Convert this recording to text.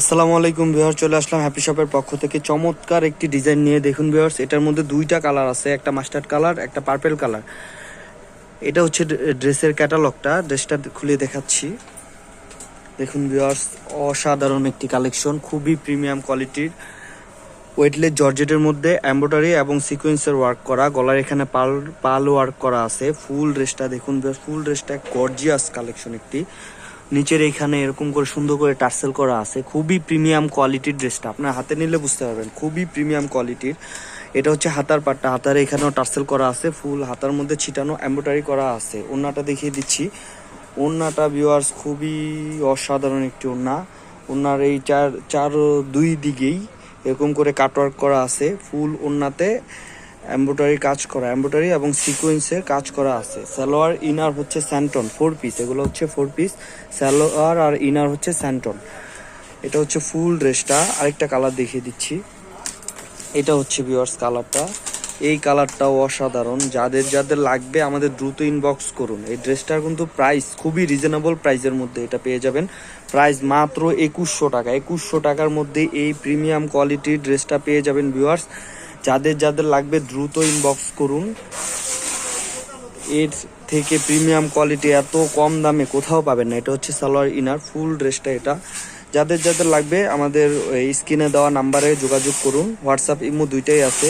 আসসালামু আলাইকুম ভিউয়ার চলে আসলাম হ্যাপি শপের পক্ষ থেকে। চমৎকার একটি ডিজাইন নিয়ে দেখুন ভিউয়ার্স, এটার মধ্যে দুইটা কালার আছে, একটা মাস্টার্ড কালার একটা পার্পেল কালার এটা হচ্ছে ড্রেসের ক্যাটালগটা ড্রেসটা খুলে দেখাচ্ছি। দেখুন ভিউয়ার্স, অসাধারণ একটি কালেকশন, খুবই প্রিমিয়াম কোয়ালিটির ওয়েটলেস জর্জেটের মধ্যে এমব্রয়ডারি এবং সিকোয়েন্সের ওয়ার্ক করা, গলার এখানে পাল পাল ওয়ার্ক করা আছে। ফুল ড্রেসটা দেখুন ফুল ড্রেসটা গর্জিয়াস কালেকশন একটি। নিচের এখানে এরকম করে সুন্দর করে টার্সেল করা আছে। খুবই প্রিমিয়াম কোয়ালিটির ড্রেসটা। আপনার হাতে নিলে বুঝতে পারবেন, খুবই প্রিমিয়াম কোয়ালিটির। এটা হচ্ছে হাতার পাটটা। হাতার এখানেও টার্সেল করা আছে, ফুল হাতার মধ্যে ছিটানো এমব্রয়ডারি করা আছে। ওন্নাটা দেখিয়ে দিচ্ছি। ওন্নাটা ভিউয়ার্স খুবই অসাধারণ একটি ওন্না ওন্নার এই চার চার দুই দিকেই এরকম করে কাটওয়ার্ক করা আছে। ফুল ওন্নাতে এমব্রয়ডারি কাজ করা, এমব্রয়ডারি এবং সিকোয়েন্সের কাজ করা আছে। সালোয়ার ইনার হচ্ছে স্যান্টন ফোর পিস এগুলো হচ্ছে ফোর পিস সালোয়ার আর ইনার হচ্ছে স্যান্টন এটা হচ্ছে ফুল ড্রেসটা, আরেকটা কালার দেখিয়ে দিচ্ছি। এটা হচ্ছে ভিউয়ার্স কালারটা এই কালারটাও অসাধারণ। যাদের যাদের লাগবে আমাদের দ্রুত ইনবক্স করুন। এই ড্রেসটার কিন্তু প্রাইস খুবই রিজনেবল প্রাইসের মধ্যে এটা পেয়ে যাবেন। প্রাইস মাত্র একুশশো টাকা। একুশশো টাকার মধ্যে এই প্রিমিয়াম কোয়ালিটির ড্রেসটা পেয়ে যাবেন ভিউয়ার্স যাদের যাদের লাগবে দ্রুত ইনবক্স করুন। এর থেকে প্রিমিয়াম কোয়ালিটি এত কম দামে কোথাও পাবেন না। এটা হচ্ছে সালোয়ার ইনার ফুল ড্রেসটা এটা। যাদের যাদের লাগবে আমাদের স্ক্রিনে দেওয়া নাম্বারে যোগাযোগ করুন। হোয়াটসঅ্যাপ ইমো দুইটাই আছে।